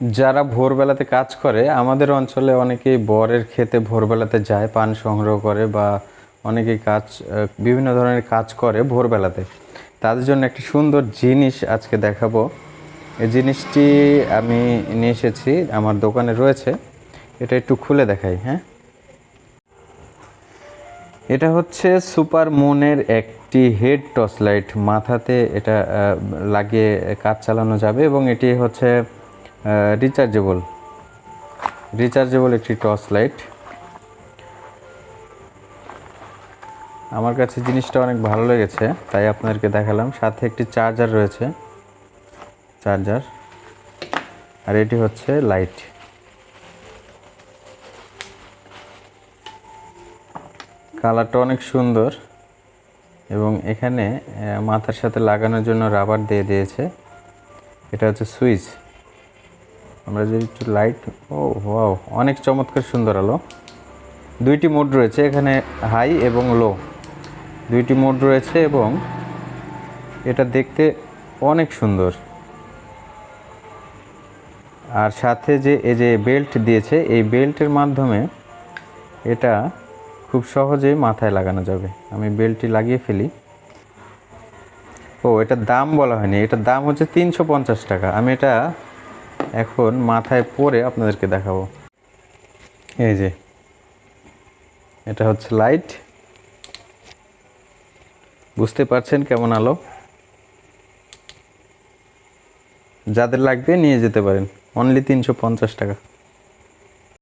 যারা ভোরবেলাতে কাজ করে, আমাদের অঞ্চলে অনেকেই বরের খেতে ভোরবেলাতে যায়, পান সংগ্রহ করে বা অনেকেই কাজ বিভিন্ন ধরনের কাজ করে ভোরবেলাতে। তাদের জন্য একটি সুন্দর জিনিস আজকে দেখাবো। এই জিনিসটি আমি নিয়ে এসেছি, আমার দোকানে রয়েছে। এটা একটু খুলে দেখাই হ্যাঁ? এটা হচ্ছে সুপার মুনের একটি হেড টর্চ লাইট মাথাতে এটা লাগিয়ে কাজ চালানো যাবে এবং এটি হচ্ছে রিচার্জেবল রিচার্জেবল একটি টর্চ লাইট আমার কাছে জিনিসটা অনেক ভালো লেগেছে, তাই আপনাদেরকে দেখালাম। সাথে একটি চার্জার রয়েছে। চার্জার আর এটি হচ্ছে লাইট কালারটা অনেক সুন্দর এবং এখানে মাথার সাথে লাগানোর জন্য রাবার দিয়ে দিয়েছে। এটা হচ্ছে সুইচ। আমরা যদি একটু লাইট ও ওয়াও অনেক চমৎকার সুন্দর আলো। দুইটি মোড রয়েছে, এখানে হাই এবং লো দুইটি মোড রয়েছে এবং এটা দেখতে অনেক সুন্দর। আর সাথে যে, এই যে বেল্ট দিয়েছে, এই বেল্টের মাধ্যমে এটা খুব সহজেই মাথায় লাগানো যাবে। আমি বেল্টটি লাগিয়ে ফেলি। ও এটার দাম বলা হয়নি এটার দাম হচ্ছে তিনশো পঞ্চাশ টাকা। আমি এটা এখন মাথায় পরে আপনাদেরকে দেখাবো। এই যে, এটা হচ্ছে লাইট বুঝতে পারছেন কেমন আলো? যাদের লাগবে নিয়ে যেতে পারেন। অনলি তিনশো পঞ্চাশ টাকা।